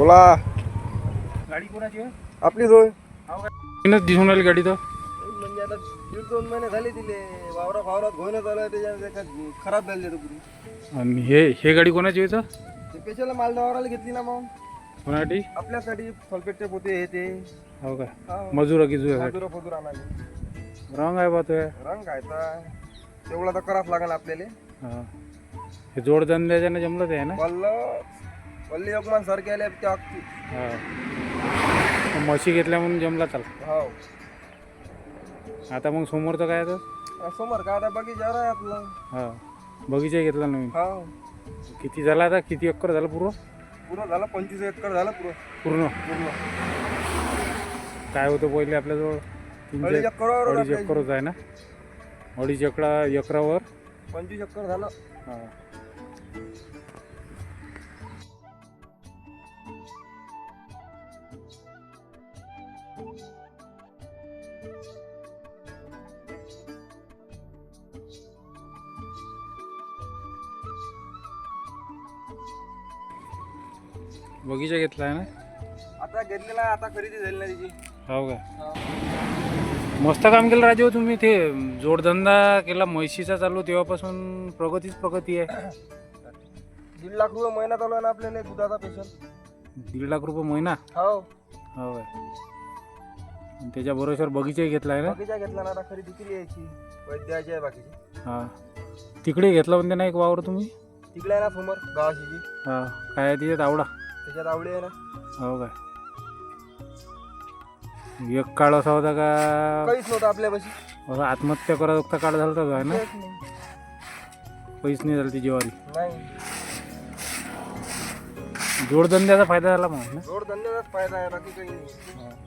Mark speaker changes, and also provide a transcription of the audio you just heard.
Speaker 1: बोला.
Speaker 2: गाडी कोणाची आहे?
Speaker 1: आपली सोय
Speaker 2: तीनच दिसून राहिली गाडी तर.
Speaker 1: म्हणजे आता दीड दोन महिने झाले तिले. वावरा फावरात घोण्यात आलं त्याच्यात एका खराब झाली पुरी
Speaker 2: आणि हे हे गाडी कोणाची आहे तर?
Speaker 1: ते पेशल मालदा वावराला घेतली ना मग
Speaker 2: कोणासाठी?
Speaker 1: आपल्यासाठी सल्फेटचे पोते हे ते.
Speaker 2: हो का?
Speaker 1: हा.
Speaker 2: मजूर गिजूर
Speaker 1: मजुरा फजुरा आणायचे
Speaker 2: रंग आहे बा तो.
Speaker 1: रंग घ्यायचा तेवढा तर करावंच लागेल आपल्याला.
Speaker 2: हा. हे जोडधंद्याच्यानं जमलं ते आहे ना?
Speaker 1: वल्ल वल्ली योगमान त्या अगदी
Speaker 2: हा. म्हशी घेतल्या म्हणून जमला चाल
Speaker 1: हो.
Speaker 2: आता मग समोरचं काय तर
Speaker 1: समोर का आता बगीचावर आहे आपलं.
Speaker 2: हा. बगीचा घेतला नवीन.
Speaker 1: हो.
Speaker 2: किती झाला आता? किती एकर झालं पूर्ण?
Speaker 1: पुरं झालं पंचवीस एकर झालं पुरं
Speaker 2: पूर्ण?
Speaker 1: पूर्ण.
Speaker 2: काय होतं पहिले आपल्याजवळ?
Speaker 1: अडीच एकरावर होतं
Speaker 2: अडीच
Speaker 1: आपल्या
Speaker 2: एकरच आहे ना? अडीच एकरा एकरावर?
Speaker 1: पंचवीस एकर झालं.
Speaker 2: हा. बगीचा घेतला आहे ना?
Speaker 1: आता घेतलेला आता खरेदी झाली ना त्याची
Speaker 2: हो का? मस्त काम केलं राजू तुम्ही ते जोडधंदा केला म्हैशीचा चालू तेव्हापासून प्रगतीच प्रगती आहे.
Speaker 1: दीड लाख रुपये महिना चालू आहे ना आपल्याला दुधाचा पेशल
Speaker 2: दीड लाख रुपये महिना?
Speaker 1: हो.
Speaker 2: हो काय त्याच्या बरोबर बगीचाही घेतला आहे ना?
Speaker 1: बगीचा घेतला ना आता खरेदी केली यायची पैसे द्यायचे आहे बाकीचे.
Speaker 2: हा. तिकडे घेतला म्हणते ना एक वावर तुम्ही?
Speaker 1: तिकडे आहे ना समोर गावाशी
Speaker 2: हा. काय आहे तिच्यात आवडा?
Speaker 1: त्याच्यात आवडी आहे ना.
Speaker 2: हो काय एक काळ असा होता का?
Speaker 1: काहीच नव्हतं आपल्यापाशी.
Speaker 2: असा आत्महत्या करायचा काळ झाला होता आहे ना?
Speaker 1: काहीच नाही.
Speaker 2: पैसे नाही झाली ती ज्वारी
Speaker 1: नाही.
Speaker 2: जोडधंद्याचा फायदा झाला मग ना?
Speaker 1: जोड धंद्याचाच फायदा आहे बाकी काही नाही.